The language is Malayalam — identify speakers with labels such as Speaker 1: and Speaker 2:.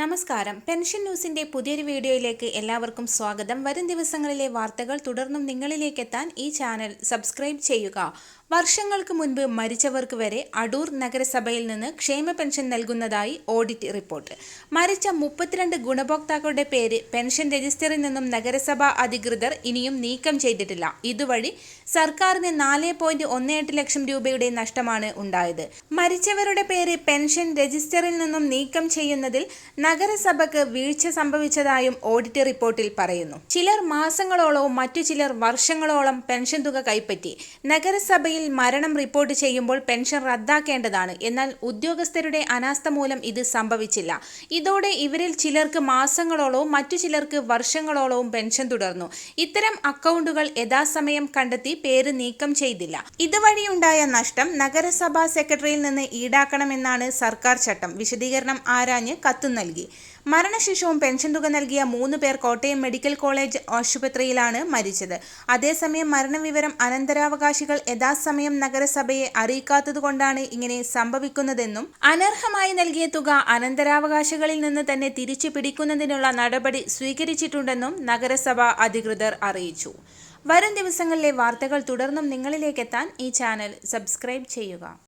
Speaker 1: നമസ്കാരം. പെൻഷൻ ന്യൂസിന്റെ പുതിയൊരു വീഡിയോയിലേക്ക് എല്ലാവർക്കും സ്വാഗതം. വരും ദിവസങ്ങളിലെ വാർത്തകൾ തുടർന്നും നിങ്ങളിലേക്ക് എത്താൻ ഈ ചാനൽ സബ്സ്ക്രൈബ് ചെയ്യുക. വർഷങ്ങൾക്ക് മുൻപ് മരിച്ചവർക്ക് വരെ അടൂർ നഗരസഭയിൽ നിന്ന് ക്ഷേമ പെൻഷൻ നൽകുന്നതായി ഓഡിറ്റ് റിപ്പോർട്ട്. മരിച്ച മുപ്പത്തിരണ്ട് ഗുണഭോക്താക്കളുടെ പേര് പെൻഷൻ രജിസ്റ്ററിൽ നിന്നും നഗരസഭാ അധികൃതർ ഇനിയും നീക്കം ചെയ്തിട്ടില്ല. ഇതുവഴി സർക്കാരിന് നാല് പോയിന്റ് ഒന്ന് എട്ട് ലക്ഷം രൂപയുടെ നഷ്ടമാണ് ഉണ്ടായത്. മരിച്ചവരുടെ പേര് പെൻഷൻ രജിസ്റ്ററിൽ നിന്നും നീക്കം ചെയ്യുന്നതിൽ നഗരസഭയ്ക്ക് വീഴ്ച സംഭവിച്ചതായും ഓഡിറ്റ് റിപ്പോർട്ടിൽ പറയുന്നു. ചിലർ മാസങ്ങളോളവും മറ്റു ചിലർ വർഷങ്ങളോളം പെൻഷൻ തുക കൈപ്പറ്റി നഗരസഭയിൽ മരണം റിപ്പോർട്ട് ചെയ്യുമ്പോൾ പെൻഷൻ റദ്ദാക്കേണ്ടതാണ്. എന്നാൽ ഉദ്യോഗസ്ഥരുടെ അനാസ്ഥ മൂലം ഇത് സംഭവിച്ചില്ല. ഇതോടെ ഇവരിൽ ചിലർക്ക് മാസങ്ങളോളവും മറ്റു ചിലർക്ക് വർഷങ്ങളോളവും പെൻഷൻ തുടർന്നു. ഇത്തരം അക്കൗണ്ടുകൾ യഥാസമയം കണ്ടെത്തി പേര് നീക്കം ചെയ്തില്ല. ഇതുവഴിയുണ്ടായ നഷ്ടം നഗരസഭാ സെക്രട്ടറിയിൽ നിന്ന് ഈടാക്കണമെന്നാണ് സർക്കാർ ചട്ടം. വിശദീകരണം ആരാഞ്ഞ് കത്ത് നൽകി. മരണശേഷവും പെൻഷൻ തുക നൽകിയ മൂന്ന് പേർ കോട്ടയം മെഡിക്കൽ കോളേജ് ആശുപത്രിയിലാണ് മരിച്ചത്. അതേസമയം മരണവിവരം അനന്തരാവകാശികൾ യഥാസമയം നഗരസഭയെ അറിയിക്കാത്തതുകൊണ്ടാണ് ഇങ്ങനെ സംഭവിക്കുന്നതെന്നും അനർഹമായി നൽകിയ തുക അനന്തരാവകാശികളിൽ നിന്ന് തന്നെ തിരിച്ചു പിടിക്കുന്നതിനുള്ള നടപടി സ്വീകരിച്ചിട്ടുണ്ടെന്നും നഗരസഭ അധികൃതർ അറിയിച്ചു. വരും ദിവസങ്ങളിലെ വാർത്തകൾ തുടർന്നും നിങ്ങളിലേക്കെത്താൻ ഈ ചാനൽ സബ്സ്ക്രൈബ് ചെയ്യുക.